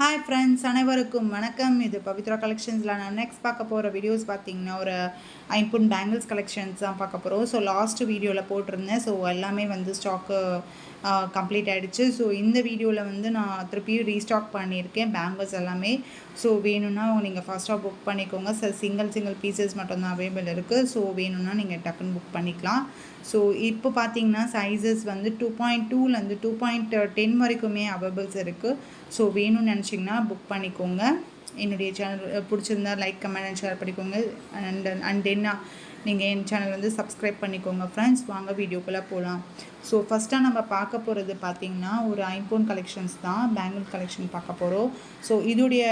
Hi friends அனைவருக்கும் வணக்கம். இது பவித்ரா கலெக்ஷன்ஸில் நான் நெக்ஸ்ட் பார்க்க போகிற வீடியோஸ் பார்த்தீங்கன்னா ஒரு ஐம்பொன் பேங்கிள்ஸ் கலெக்ஷன்ஸ் தான் பார்க்க போகிறோம் ஸோ லாஸ்ட் வீடியோவில் போட்டிருந்தேன். ஸோ எல்லாமே வந்து ஸ்டாக்கு கம்ப்ளீட் ஆகிடுச்சு ஸோ இந்த வீடியோவில் வந்து நான் திருப்பியும் ரீஸ்டாக் பண்ணியிருக்கேன். பேங்கிள்ஸ் எல்லாமே. ஸோ வேணும்னா நீங்கள் ஃபஸ்ட்டாக புக் பண்ணிக்கோங்க. சார் சிங்கிள் சிங்கிள் பீசஸ் மட்டும்தான் அவைலபிள் இருக்குது ஸோ வேணும்னா நீங்கள் டக்குன்னு புக் பண்ணிக்கலாம். ஸோ இப்போ பார்த்தீங்கன்னா சைஸஸ் வந்து டூ பாயிண்ட் டூலேருந்து டூ பாயிண்ட் டென் வரைக்குமே அவைலபிள்ஸ் இருக்குது ஸோ வேணும்னு நினச்சி நினச்சிங்கன்னா புக் பண்ணிக்கோங்க. என்னுடைய சேனல் பிடிச்சிருந்தா லைக் கமெண்ட் அண்ட் ஷேர் பண்ணிக்கோங்க. அண்ட் அண்ட் என்ன நீங்கள் என் சேனல் வந்து சப்ஸ்கிரைப் பண்ணிக்கோங்க ஃப்ரெண்ட்ஸ் வாங்க வீடியோக்குள்ளே போகலாம் ஸோ ஃபஸ்ட்டாக நம்ம பார்க்க போகிறது பார்த்திங்கன்னா ஒரு ஐஃபோன் கலெக்ஷன்ஸ் தான் பேங்கிள் கலெக்ஷன் பார்க்க போகிறோம் ஸோ இதோடைய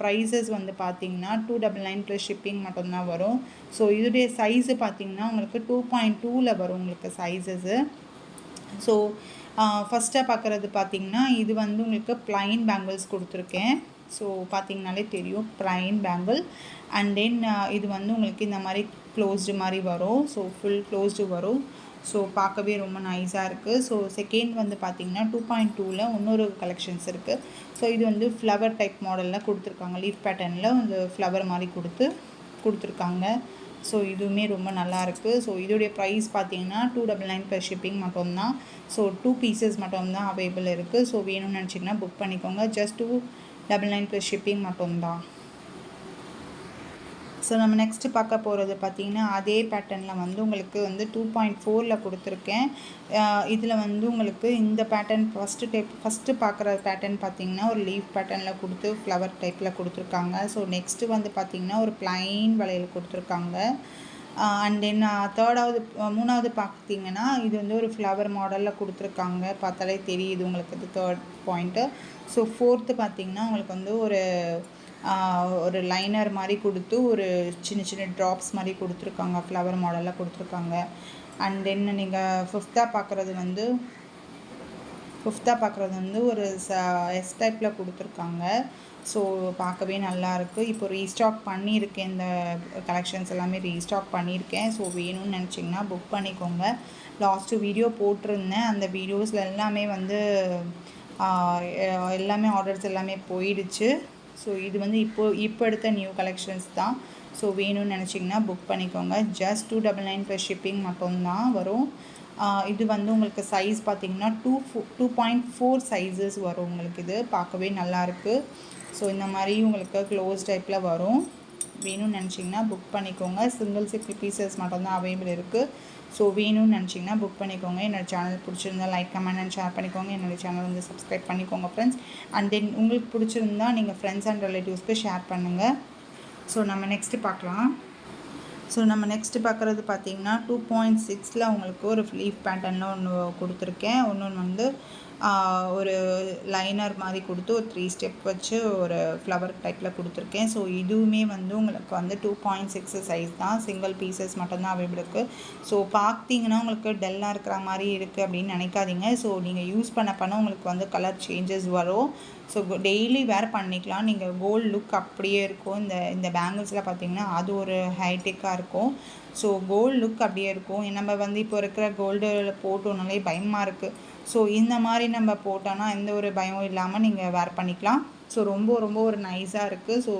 ப்ரைஸஸ் வந்து பார்த்திங்கன்னா two double nine plus shipping மட்டும்தான் வரும். ஸோ இதோடைய சைஸு பார்த்திங்கன்னா உங்களுக்கு டூ பாயிண்ட் டூவில் வரும் உங்களுக்கு சைஸஸு ஸோ ஃபஸ்ட்டாக பார்க்குறது பார்த்திங்கன்னா இது வந்து உங்களுக்கு ப்ளைன் பேங்கிள்ஸ் கொடுத்துருக்கேன். ஸோ பார்த்திங்கனாலே தெரியும் ப்ளைன் பேங்கிள் அண்ட் தென் இது வந்து உங்களுக்கு இந்த மாதிரி க்ளோஸ்டு மாதிரி வரும். ஸோ ஃபுல் க்ளோஸ்டு வரும். ஸோ பார்க்கவே ரொம்ப நைஸாக இருக்குது ஸோ செகண்ட் வந்து பார்த்திங்கன்னா டூ பாயிண்ட் டூவில் இன்னொரு கலெக்ஷன்ஸ் இருக்குது ஸோ இது வந்து ஃப்ளவர் டைப் மாடலில் கொடுத்துருக்காங்க. லீஃப் பேட்டர்னில் வந்து ஃப்ளவர் மாதிரி கொடுத்து கொடுத்துருக்காங்க. ஸோ இதுவுமே ரொம்ப நல்லா இருக்குது ஸோ இதோடைய ப்ரைஸ் பார்த்தீங்கன்னா two double nine plus shipping மட்டும்தான். ஸோ டூ பீசஸ் மட்டும்தான் அவைலபிள் இருக்குது ஸோ வேணும்னு நினச்சிங்கன்னா புக் பண்ணிக்கோங்க. Just two double nine plus shipping மட்டும்தான். ஸோ நம்ம நெக்ஸ்ட்டு பார்க்க போகிறது பார்த்திங்கன்னா அதே பேட்டர்னில் வந்து உங்களுக்கு வந்து டூ பாயிண்ட் ஃபோரில் கொடுத்துருக்கேன். இதில் வந்து உங்களுக்கு இந்த பேட்டர்ன் ஃபஸ்ட்டு டைப் ஃபஸ்ட்டு பார்க்குற பேட்டர்ன் பார்த்திங்கன்னா ஒரு லீஃப் பேட்டர்னில் கொடுத்து ஃப்ளவர் டைப்பில் கொடுத்துருக்காங்க. ஸோ நெக்ஸ்ட்டு வந்து பார்த்திங்கன்னா ஒரு ப்ளைன் வளையல் கொடுத்துருக்காங்க. அண்ட் தென் தேர்டாவது மூணாவது பார்த்தீங்கன்னா இது வந்து ஒரு ஃப்ளவர் மாடலில் கொடுத்துருக்காங்க. பார்த்தாலே தெரியுது உங்களுக்கு இது தேர்ட் பாயிண்ட்டு ஸோ ஃபோர்த்து பார்த்தீங்கன்னா உங்களுக்கு வந்து ஒரு ஒரு லைனர் மாதிரி கொடுத்து ஒரு சின்ன சின்ன ட்ராப்ஸ் மாதிரி கொடுத்துருக்காங்க. ஃப்ளவர் மாடலில் கொடுத்துருக்காங்க. அண்ட் தென் நீங்கள் ஃபிஃப்த்தாக பார்க்குறது வந்து ஃபிஃப்த்தாக பார்க்குறது வந்து ஒரு ச எஸ் டைப்பில் கொடுத்துருக்காங்க. ஸோ பார்க்கவே நல்லாயிருக்கு இப்போ ரீஸ்டாக் பண்ணியிருக்கேன். இந்த கலெக்ஷன்ஸ் எல்லாமே ரீஸ்டாக் பண்ணியிருக்கேன். ஸோ வேணும்னு நினச்சிங்கன்னா புக் பண்ணிக்கோங்க. லாஸ்ட்டு வீடியோ போட்டிருந்தேன். அந்த வீடியோஸில் எல்லாமே வந்து எல்லாமே ஆர்டர்ஸ் எல்லாமே போயிடுச்சு. ஸோ இது வந்து இப்போது இப்போ எடுத்த நியூ கலெக்ஷன்ஸ் தான். ஸோ வேணும்னு நினச்சிங்கன்னா புக் பண்ணிக்கோங்க. Just two double nine plus shipping மட்டும்தான் வரும். இது வந்து உங்களுக்கு சைஸ் பார்த்திங்கன்னா டூ ஃபோ டூ பாயிண்ட் ஃபோர் சைஸஸ் வரும் உங்களுக்கு இது. பார்க்கவே நல்லாயிருக்கு ஸோ இந்த மாதிரி உங்களுக்கு க்ளோஸ் டைப்பில் வரும். வேணும்னு நினச்சிங்கன்னா புக் பண்ணிக்கோங்க. சிங்கிள் சிங்கிள் பீசஸ் மட்டும்தான் அவைலபிள் இருக்குது ஸோ வேணும்னு நினச்சிங்கன்னா புக் பண்ணிக்கோங்க. என்னோடய சேனல் பிடிச்சிருந்தா லைக் கமெண்ட் அண்ட் ஷேர் பண்ணிக்கோங்க. என்னோடய சேனல் வந்து சப்ஸ்கிரைப் பண்ணிக்கோங்க ஃப்ரெண்ட்ஸ் அண்ட் தென் உங்களுக்கு பிடிச்சிருந்தா நீங்கள் ஃப்ரெண்ட்ஸ் அண்ட் ரிலேட்டிவ்ஸ்க்கு ஷேர் பண்ணுங்கள் ஸோ நம்ம நெக்ஸ்ட்டு பார்க்கலாம். ஸோ நம்ம நெக்ஸ்ட்டு பார்க்குறது பார்த்திங்கன்னா டூ பாயிண்ட் சிக்ஸில் உங்களுக்கு ஒரு லீஃப் பேட்டர்னில் ஒன்று கொடுத்துருக்கேன். ஒன்று வந்து ஒரு லைனர் மாதிரி கொடுத்து ஒரு த்ரீ ஸ்டெப் வச்சு ஒரு ஃப்ளவர் டைப்பில் கொடுத்துருக்கேன். ஸோ இதுவுமே வந்து உங்களுக்கு வந்து டூ பாயிண்ட் சிக்ஸ் சைஸ் தான். சிங்கிள் பீசஸ் மட்டும்தான் அவைபிள் இருக்குது ஸோ பார்த்தீங்கன்னா உங்களுக்கு டல்லாக இருக்கிற மாதிரி இருக்குது அப்படின்னு நினைக்காதீங்க. ஸோ நீங்கள் யூஸ் பண்ண பண்ண உங்களுக்கு வந்து கலர் சேஞ்சஸ் வரும். ஸோ டெய்லி வேர் பண்ணிக்கலாம். நீங்கள் கோல்டு லுக் அப்படியே இருக்கும். இந்த இந்த பேங்கிள்ஸில் பார்த்தீங்கன்னா அது ஒரு ஹைடெக்காக இருக்கும். ஸோ கோல்டு லுக் அப்படியே இருக்கும். நம்ம வந்து இப்போ இருக்கிற கோல்டு போட்டோனாலே பயமாக இருக்குது ஸோ இந்த மாதிரி நம்ம போட்டோன்னா எந்த ஒரு பயம் இல்லாமல் நீங்கள் வேர் பண்ணிக்கலாம். ஸோ ரொம்ப ரொம்ப ஒரு நைஸாக இருக்குது ஸோ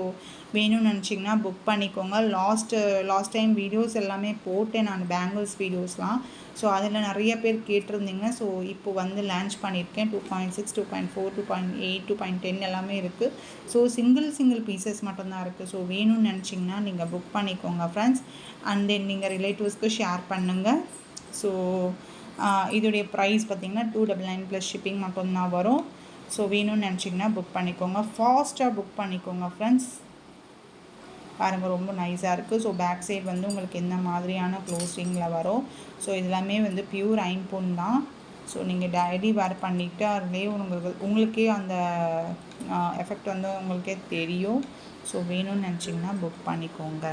வேணும்னு நினச்சிங்கன்னா புக் பண்ணிக்கோங்க. லாஸ்ட்டு லாஸ்ட் டைம் வீடியோஸ் எல்லாமே போட்டேன் நான் பேங்கிள்ஸ் வீடியோஸ்லாம் ஸோ அதில் நிறைய பேர் கேட்டிருந்தீங்க. ஸோ இப்போ வந்து லான்ச் பண்ணியிருக்கேன். Two point six two point four two point eight two point ten எல்லாமே இருக்குது ஸோ சிங்கிள் சிங்கிள் பீசஸ் மட்டும்தான் இருக்குது ஸோ வேணும்னு நினச்சிங்கன்னா நீங்கள் புக் பண்ணிக்கோங்க ஃப்ரெண்ட்ஸ் அண்ட் தென் நீங்கள் ரிலேட்டிவ்ஸ்க்கு ஷேர் பண்ணுங்கள் ஸோ இதோடைய ப்ரைஸ் பார்த்திங்கன்னா two double nine plus shipping மட்டும்தான் வரும். ஸோ வேணும்னு நினச்சிங்கன்னா புக் பண்ணிக்கோங்க. ஃபாஸ்ட்டாக புக் பண்ணிக்கோங்க ஃப்ரெண்ட்ஸ் பாருங்கள் ரொம்ப நைஸாக இருக்குது ஸோ பேக் சைட் வந்து உங்களுக்கு எந்த மாதிரியான க்ளோஸிங்கில் வரும்? ஸோ இதெல்லாமே வந்து பியூர் ஐம்பொன் தான். ஸோ நீங்கள் டெய்லி வேர் பண்ணிக்கிட்டு அதுலேயே உங்களுக்கு உங்களுக்கே அந்த எஃபெக்ட் வந்து உங்களுக்கே தெரியும். ஸோ வேணும்னு நினச்சிங்கன்னா புக் பண்ணிக்கோங்க.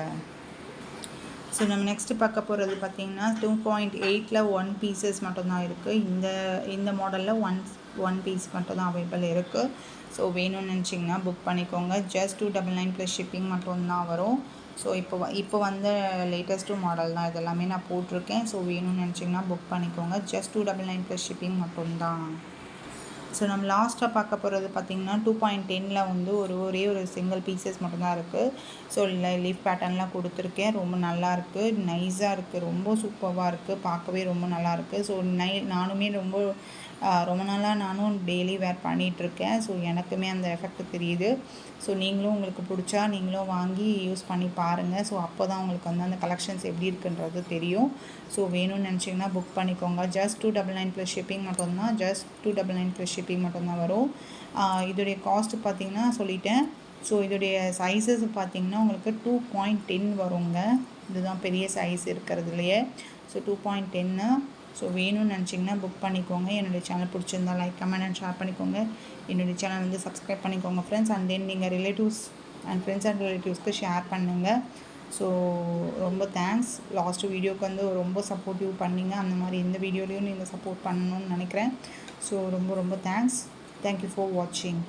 ஸோ நம்ம நெக்ஸ்ட்டு பார்க்க போகிறது பார்த்திங்கன்னா டூ பாயிண்ட் எயிட்டில் ஒன் பீசஸ் மட்டும்தான் இருக்குது இந்த இந்த மாடலில் ஒன் ஒன் பீஸ் மட்டும்தான் அவைலபிள் இருக்குது ஸோ வேணும்னு நினச்சிங்கன்னா புக் பண்ணிக்கோங்க. Just two double nine plus shipping மட்டும்தான் வரும். ஸோ இப்போ இப்போ வந்த லேட்டஸ்ட்டு மாடல் தான் இதெல்லாமே நான் போட்டிருக்கேன். ஸோ வேணும்னு நினச்சிங்கன்னா புக் பண்ணிக்கோங்க. Just two double nine plus shipping மட்டும்தான். ஸோ நம்ம லாஸ்ட்டாக பார்க்க போகிறது பார்த்திங்கன்னா டூ பாயிண்ட் டெனில் வந்து ஒரு ஒரே ஒரு சிங்கிள் பீசஸ் மட்டும்தான் இருக்குது ஸோ இல்லை லீஃப் பேட்டர்ன்லாம் கொடுத்துருக்கேன். ரொம்ப நல்லாயிருக்கு நைஸாக இருக்குது ரொம்ப சூப்பராக இருக்குது பார்க்கவே ரொம்ப நல்லாயிருக்கு ஸோ நை நானுமே ரொம்ப ரொம்ப நாளாக நானும் டெய்லி வேர் பண்ணிகிட்ருக்கேன் ஸோ எனக்குமே அந்த எஃபெக்ட் தெரியுது. ஸோ நீங்களும் உங்களுக்கு பிடிச்சா நீங்களும் வாங்கி யூஸ் பண்ணி பாருங்கள் ஸோ அப்போ தான் உங்களுக்கு வந்து அந்த கலெக்ஷன்ஸ் எப்படி இருக்குன்றது தெரியும். ஸோ வேணும்னு நினச்சிங்கன்னா புக் பண்ணிக்கோங்க. Just two double nine plus shipping மட்டும்தான். Just two double nine plus shipping மட்டும்தான் வரும். இதோடைய காஸ்ட்டு பார்த்திங்கன்னா சொல்லிட்டேன். ஸோ இதோடைய சைஸஸ் பார்த்திங்கன்னா உங்களுக்கு டூ பாயிண்ட் டென் வருங்க. இதுதான் பெரிய சைஸ் இருக்கிறதுலையே ஸோ டூ பாயிண்ட் டென்னு ஸோ வேணும்னு நினச்சிங்கன்னா புக் பண்ணிக்கோங்க. என்னுடைய சேனல் பிடிச்சிருந்தா லைக் கமெண்ட் அண்ட் ஷேர் பண்ணிக்கோங்க. என்னுடைய சேனல் வந்து சப்ஸ்கிரைப் பண்ணிக்கோங்க ஃப்ரெண்ட்ஸ் அண்ட் தென் நீங்கள் ரிலேட்டிவ்ஸ் அண்ட் ஃப்ரெண்ட்ஸ் அண்ட் ரிலேட்டிவ்ஸ்க்கு ஷேர் பண்ணுங்கள் ஸோ ரொம்ப தேங்க்ஸ் லாஸ்ட்டு வீடியோக்கு வந்து ரொம்ப சப்போர்ட்டிவ் பண்ணிங்க. அந்த மாதிரி எந்த வீடியோலையும் நீங்கள் சப்போர்ட் பண்ணணும்னு நினைக்கிறேன். ஸோ ரொம்ப ரொம்ப தேங்க்ஸ் தேங்க்யூ ஃபார் வாட்சிங்